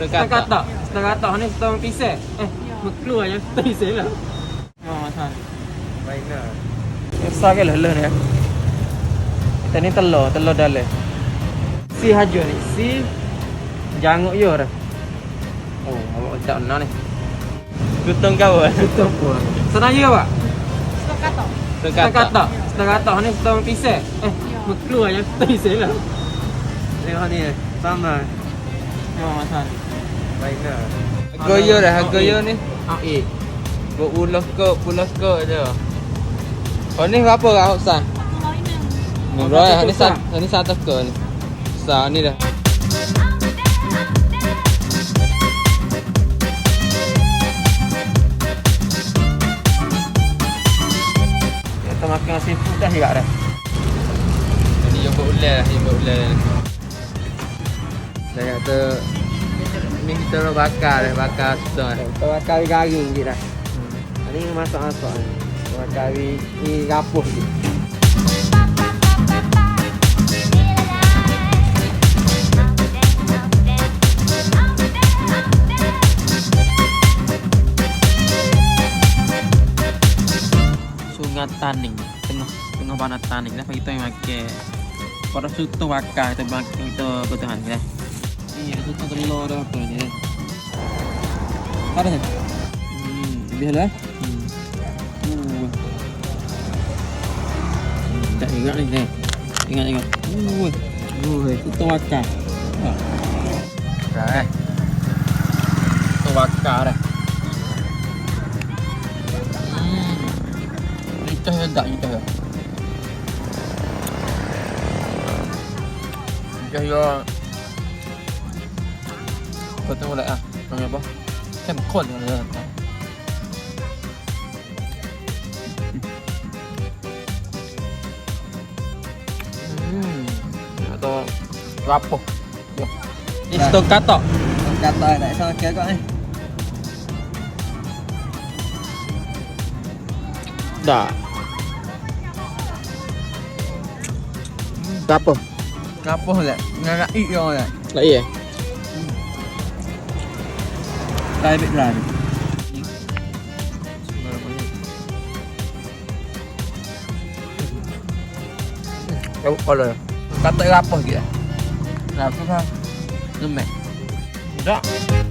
Setengah Setengah tak. tak. Setengah tak ni setengah pisau. Eh, keluar je pisau lah. Oh. Mainlah. Besar ke lelah ni. Kita ni telur, telur dalam. Si hajur ni, si janguk yo dah. Oh, awak tak nak ni. Tutung kau eh. Tutup pun. Senang je pak? Setengah Setengah tak. tak. Setengah tak ni setengah pisau. Eh, keluar je pisau lah. Tengok ni. Sama. Oh, masan. Mainlah. Harga yo dah, harga yo ni. Ah, eh. Buat puluh kok, puluh kok je. Kau ni berapa kau Hussan? Ni bro, Satu ni satu, ni satu kok ni. Besar ni dah. Kita makan seafood dah juga dah. Ni yang buat ular lah, yang buat ular. Dah kata ni kita nak bakar dah, bakar susah. Kita makan garing je dah. Hmm. Ni masak-masak ni. Makan ni rapuh je. Sungai Taning tengah tengah bana Taning dah kita yang makan pada sutu bakar kita makan kita ketuhan dah يعني حطيت اللورة عطوني هذا هنا بهلا Chạy gã này này Anh ạ anh ạ Ui Ui Tôi cả Cái Tôi bạc cả này, Đi chơi đại như thế Chơi 같은 거래 아 그럼 여보 그냥 먹고 왔네 그냥 to rapo Isto kato Kato tại sao kế con Đã Rapo Rapo lại. Nó là ít rồi. Lại Là ít private run Đâu có lời Cắt tới gắp rồi kìa. Làm sao không Đúng